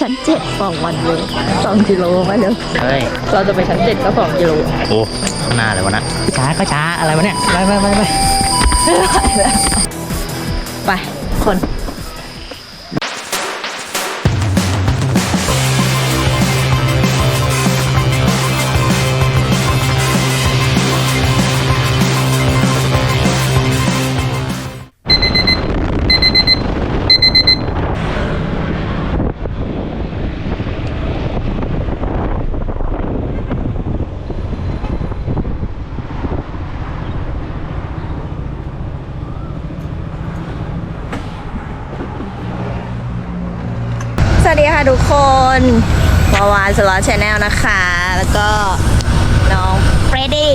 ชั้นเจ็ดสองวันเลยสองกิโลมาเร็วเฮ้ย เราจะไปชั้นเจ็ดก็สองกิโลโอ้ข้างหน้าเลยวะนะช้าก็ช้าอะไรวะเนี่ย ไปไปไปไปไปคน สวัสดีค่ะทุกคนวาวานสล็อตชาแนลนะคะ แล้วก็น้องเฟรดดี้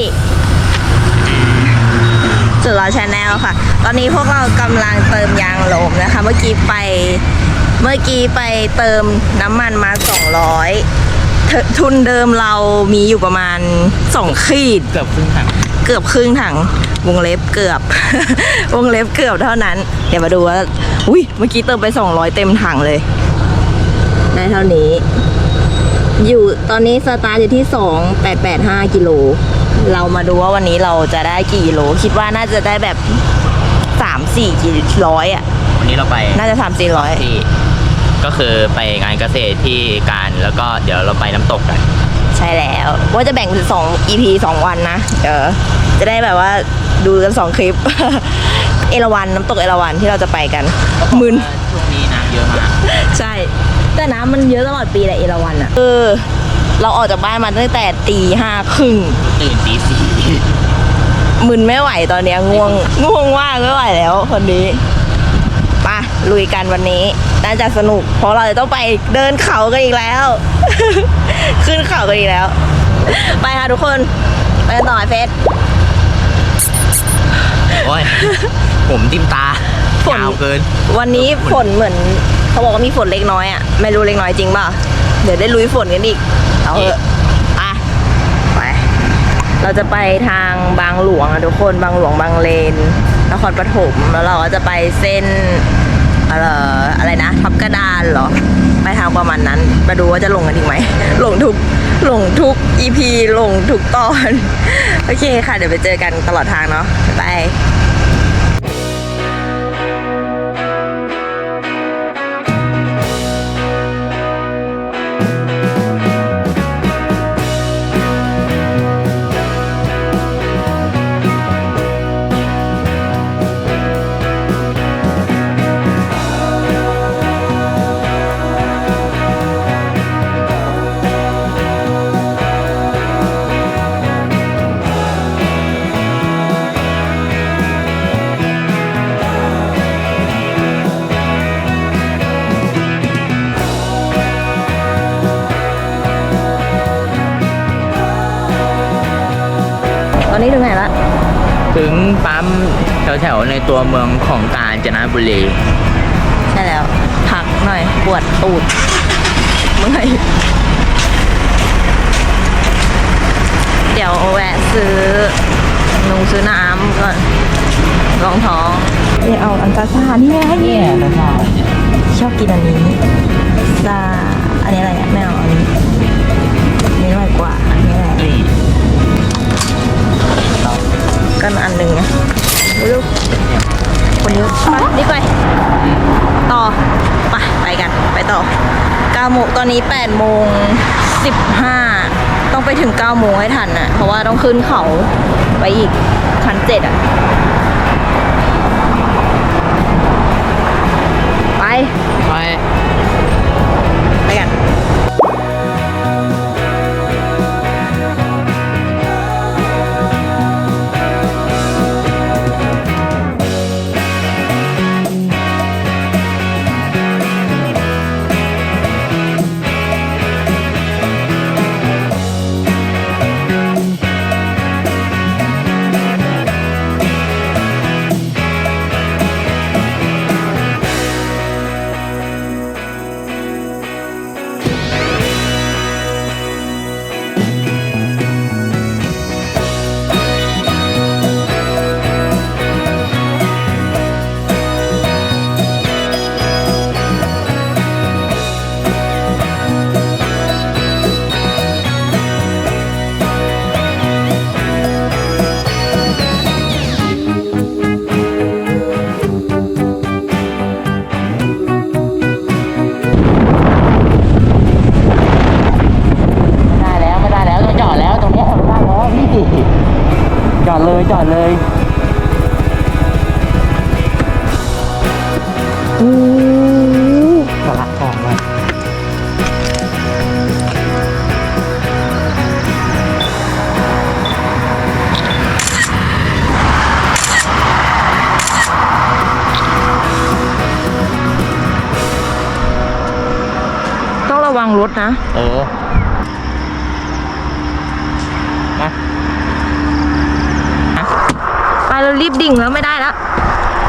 สล็อตชาแนลค่ะ ตอนนี้พวกเรากำลังเติมยางลมนะคะ เมื่อกี้ไป เมื่อกี้ไปเติมน้ำมันมา 200เททุนเดิมเรามีอยู่ประมาณ 2 ขีด เกือบครึ่งถัง เกือบครึ่งถัง วงเล็บเกือบ วงเล็บเกือบเท่านั้น เดี๋ยวมาดูว่า อุ้ยเมื่อกี้เติมไป 200 เต็มถังเลยได้ เท่านี้ อยู่ตอนนี้สตาร์ทอยู่ที่ 2885กิโล เรามาดูว่าวันนี้เราจะได้กี่กิโล คิดว่าน่าจะได้แบบ3-4กิร้อยอะ วันนี้เราไปน่าจะ3 4 0 0ที่ก็คือไปงานเกษตรที่การแล้วก็เดี๋ยวเราไปน้ำตกกัน ใช่แล้วว่าจะแบ่งเป็นสอง EP สองวันนะเดี๋ยวจะได้แบบว่าดูกันสองคลิป เอราวันน้ำตกเอราวันที่เราจะไปกันมึนช่วงนี้น้ำเยอะมาก ใช่ แต่น้ำมันเยอะตลอดปีแหละเอราวันอะเออ เราออกจากบ้านมาตั้งแต่ตีห้าครึ่งตื่นตีสี่มึนไม่ไหวตอนเนี้ยง่วงง่วงมากไม่ไหวแล้วคนนี้ไปลุยกันวันนี้น่าจะสนุก เพราะเราจะต้องไปเดินเขากันอีกแล้ว ขึ้นเขากันอีกแล้ว ไปค่ะทุกคนไปกันต่อไอ้เฟสโอ้ยผมทิมตาฝนยาวเกิน วันนี้ฝนเหมือน เขาบอกว่ามีฝนเล็กน้อยอะ ไม่รู้เล็กน้อยจริงเปล่าเดี๋ยวได้ลุยฝนกันอีก เอาเถอะไปไป เราจะไปทางบางหลวงอะทุกคน บางหลวงบางเลน นครปฐม แล้วเราก็จะไปเส้นอะไรอะไรนะทับกระดานเหรอ ไปทางประมาณนั้น มาดูว่าจะลงกันอีกไหม ลงทุก ลงทุก EP ลงทุกตอน โอเคค่ะ เดี๋ยวไปเจอกันตลอดทางเนาะ บ๊ายบาย แถวๆในตัวเมืองของกาญจนบุรี ใช่แล้ว พักหน่อยปวดตูดเมื่อยเดี๋ยวแวะซื้อนุงซื้อน้ำก่อนรองท้องนี่เอาอันตราซานี่ไงเนี่ยชอบกินอันนี้ซาอันนี้อะไรอะไม่เอาอันนี้อันนี้อร่อยกว่าอันนี้อะไรก็อันหนึ่งไง ไม่รู้คนนี้ไปนี่ไป ต่อไปไปกัน ไปต่อ9โมงตอนนี้8โมง15 ต้องไปถึง9โมงให้ทันน่ะ เพราะว่าต้องขึ้นเขาไปอีกชั้นเจ็ดอะ ไป ไปไป ดเลยสาระทองเลยต้องระวังรถนะ เออมา ไปเรีบดิ่งแล้วไม่ได้แล้ว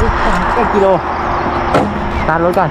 อีกสามเอ็ดกิโลตามรถก่อน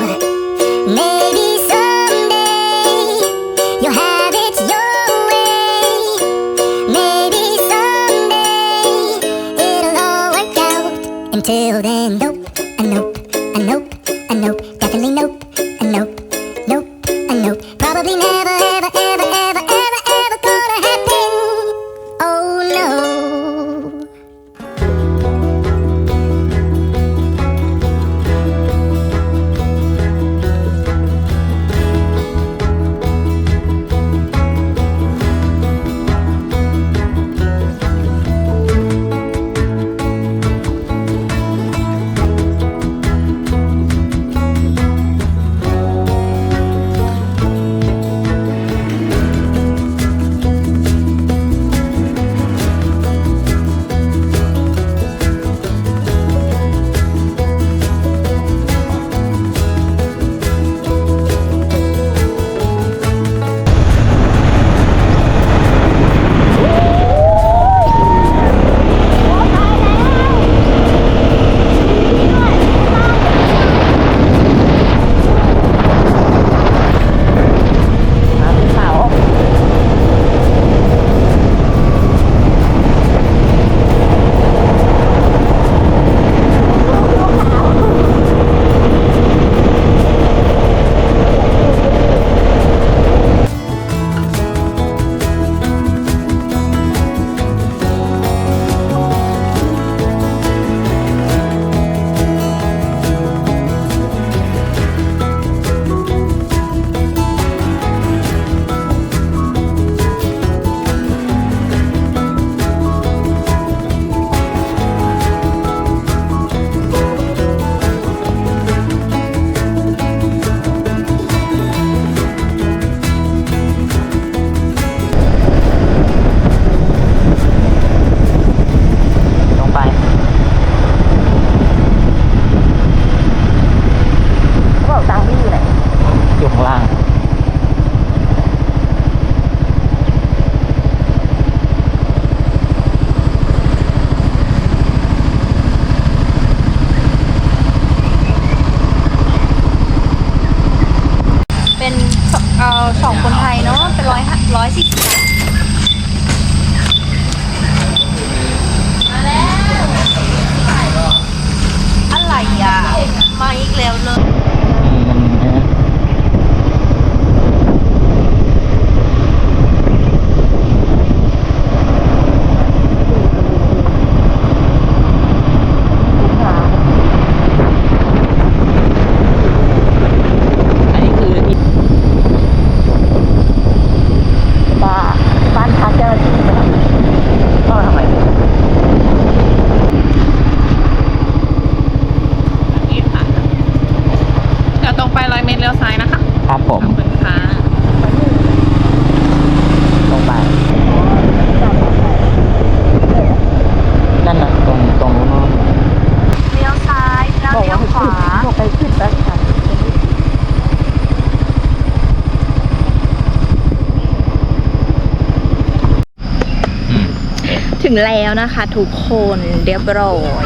งแล้วนะคะทุกคนเรียบร้อย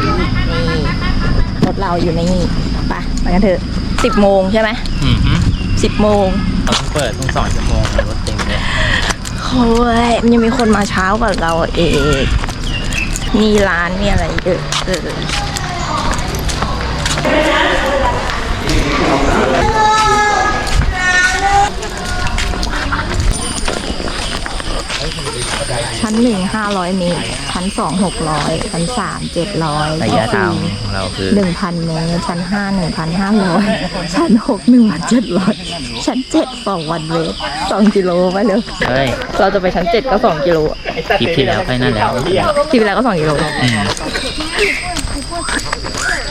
นี่รถเราอยู่ในนี่ไปไปกันเถอะสิบโมงใช่ไหมอืมฮึสิบโมงเราต้องเปิดต้องสองชั่วโมงรถเต็มเลยโอ้ยมันยังมีคนมาเช้ากว่าเราเองมีร้านมีอะไรเยอะเออ ชั้นหนึ่งห้าร้อยเมตร ชั้นสองหกร้อยชั้นสามเจ็ดร้อยระยะทางของเราคือหนึ่งพันเมตร ชั้นห้าหนึ่งพันห้าร้อยชั้นหกหนึ่งพันเจ็ดร้อยชั้นเจ็ดสองวันเมตรสองกิโลไปเลยเฮ้ยเราจะไปชั้นเจ็ดก็สองกิโลอะคลิปที่แล้วไปนั่นแล้วที่เวลาก็สองกิโลอืม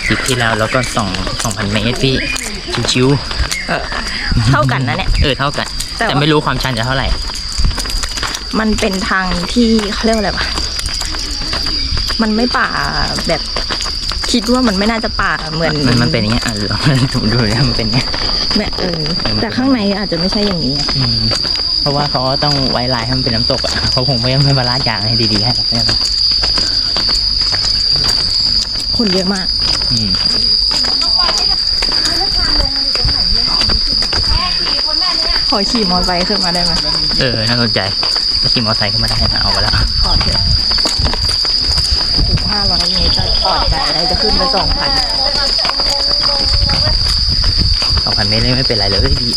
คลิปที่แล้วแล้วก็สองสองพันเมตรพี่ชิวเออเท่ากันนะเนี่ยๆเออเท่ากันแต่ว่าแต่ไม่รู้ความชันจะเท่าไหร่ มันเป็นทางที่เขาเรียกว่าอะไรวะ มันไม่ป่าแบบคิดว่ามันไม่น่าจะป่าเหมือนมันมันเป็นอย่างเงี้ยอะลองดูดูเนี่ยมันเป็นอย่างเงี้ยแม่เออแต่ข้างในอาจจะไม่ใช่อย่างนี้ไงอืมเพราะว่าเขาก็ต้องไว้ลายให้มันเป็นน้ำตกอะเขาคงไม่ไม่มาลาดยางให้ดีๆให้หรอกใช่ไหมคนเยอะมาก อืมขอขี่มอเตอร์ไซค์ขึ้นมาได้ไหมเออน่าสนใจ ถ้าขี่มอเตอร์ไซค์ขึ้นมาได้นะเอาไปแล้วขอเถอะถึงห้าร้อยเมตรจะปลอดใจแล้วจะขึ้นไปสองพันสองพันเมตรไม่เป็นไรเลยพี่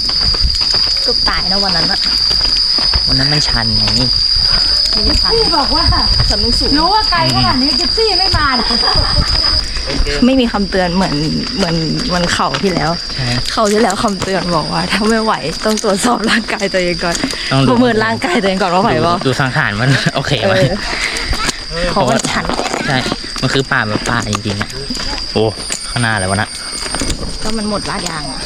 เกือบตายนะวันนั้นอะวันนั้นมันชันไงพี่บอกว่าฉันไม่สูงรู้ว่าไกลขนาดนี้กิฟซี่ไม่มาเลย ไม่มีคำเตือนเหมือนเหมือนวันเข่าที่แล้วใช่เขาที่แล้วคำเตือนบอกว่า ถ้าไม่ไหวต้องตรวจสอบร่างกายตัวเองก่อนต้องปดูระเมินร่างกายตัวเองก่อนว่าไหวดูป่ะดูสังขารมันโอเคเอไหมอเพราะมันชันใช่มันคือป่าแบบป่าจริงๆอะโอ้ข้างหน้าเลยวะนะก็มันหมดลาดยางอะ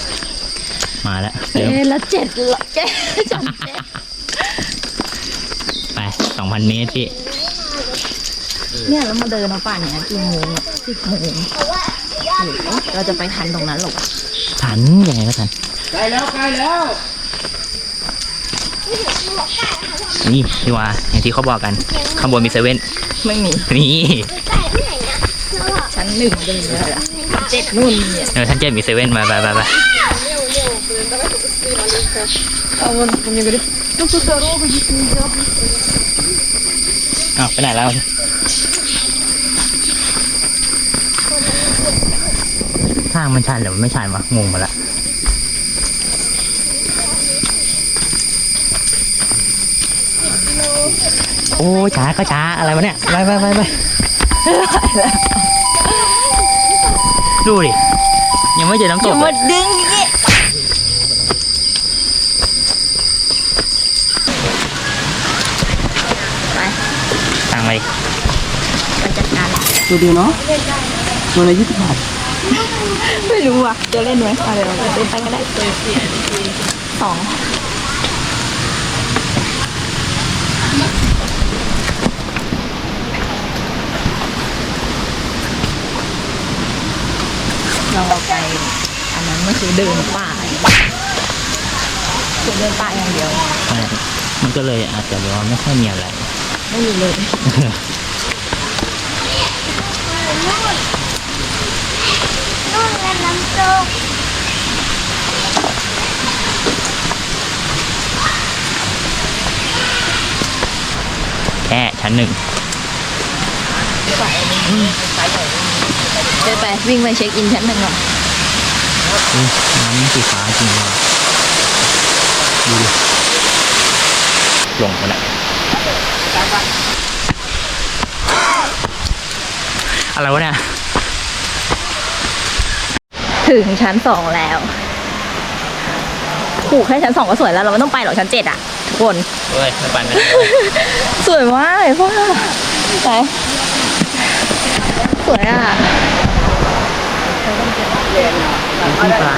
มาแล้วเริ่มเอ๊ะแล้วเจ็ดละเจ็ดจำเจ็ดไปสองพันเมตรพี่ เนี่ยแล้วมาเดินมาป่านเนี้ยกี่โมงสิบโมงโอ้โหเราจะไปทันตรงนั้นหรอวะทันยังไงก็ทันใกล้แล้วใกล้แล้วนี่พี่ว่าอย่างที่เขาบอกกันข้างบนมีเซเว่นไม่มีนี่ชั้นหนึ่งเลยอะเจ็ดนู่นมีอะเออท่านเจมีเซเว่นมาไปไปไปเอาวนมันยังไงดิอ้าวไปไหนแล้ว ทางมันชันหรือมันไม่ชันวะงงหมาละโอ้ช้าก็ช้าอะไรวะเนี่ยไปไปไปไปดูดิยังไม่เจอน้ำตอย่ากเลมายดึงอย่างงี้ไปตังไปไปจัดการตัวเดียวเนาะตัวละยี่สิบบาท ไม่รู้อะจะเล่นไหมเอาเดี๋ยวเราเล่นไปก็ได้สองเราเอาไปอันนั้นก็คือเดินป่าคือเดินป่าอย่างเดียว ใช่มันก็เลยอาจจะแบบว่าไม่ค่อยมีอะไร ไม่มีเลย แค่ชั้นหนึ่งไปไปวิ่งไปเช็คอินชั้นหนึ่งก่อนอน้ำนสีฟ้าจริงว่ะดูดิลงมาแล้วอะไรวะเนี่ย ถึงชั้นสองแล้วขู่แค่ชั้นสองก็สวยแล้วเราไม่ต้องไปหรอกชั้นเจ็ดอะทุกคน เฮ้ยไม่ไปไม่ได้สวยมากเลยพ่อไหนสวยอะที่ปลา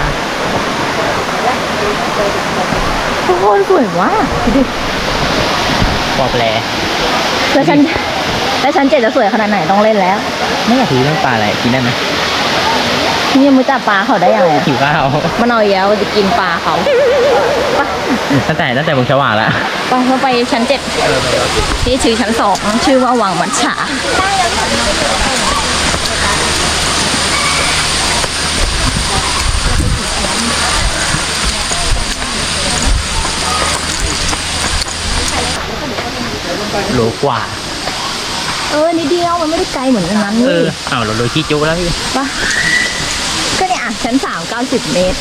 ทุกคนสวยมากดูดิปอบแลแล้วชั้นแล้วชั้นเจ็ดจะสวยขนาดไหนต้องเล่นแล้ว ไม่อยากรู้เรื่องปลาอะไรกินได้ไหม นี่ยังไม่จับปลาเขาได้ยังไงอะหิวข้าวมันเอาอีกแล้วจะกินปลาเขาตั้งแต่ตั้งแต่บงชว่างแล้วไปเราไปชั้นเจ็ดนี่ชื่อชั้นสองชื่อว่าวังมัจฉาโลกว่า เออนิดเดียวมันไม่ได้ไกลเหมือนอันนั้นเอนี่อเอาเราโดนขี้จุกแล้วพี่ปะก็เนี่ย อะ ชั้นสามเก้าสิบเมตร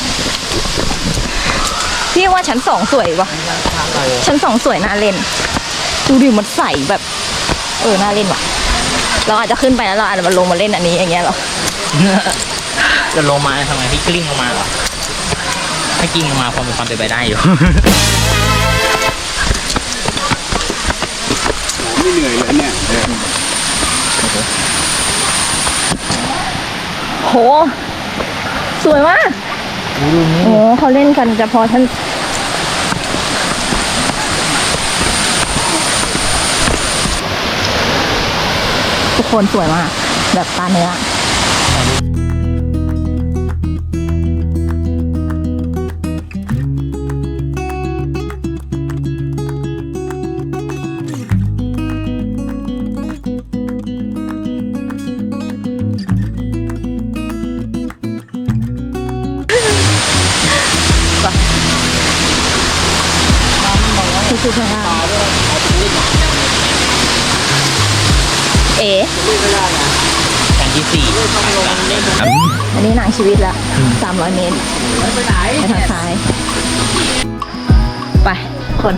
พี่ว่าชั้นสองสวยวะชั้นสองสวยน่าเล่น ดูดิมันใสแบบ เออ น่าเล่นว่ะ เราอาจจะขึ้นไปแล้วเราอาจจะมาลงมาเล่นอันนี้อย่างเงี้ยเหรอ จะลงมาทำไมพี่กลิ้งลงมาเหรอถ้ากลิ้งลงมาพอมีความเป็นไปได้อยู่ไม่เหนื่อยเลยเนี่ยโห สวยมากโอ้เขาเล่นกันเฉพาะชั้นทุกคนสวยมาก แบบตาเนื้อ ชีวิตละสามร้อยเมตรไปทางซ้าย ไปคน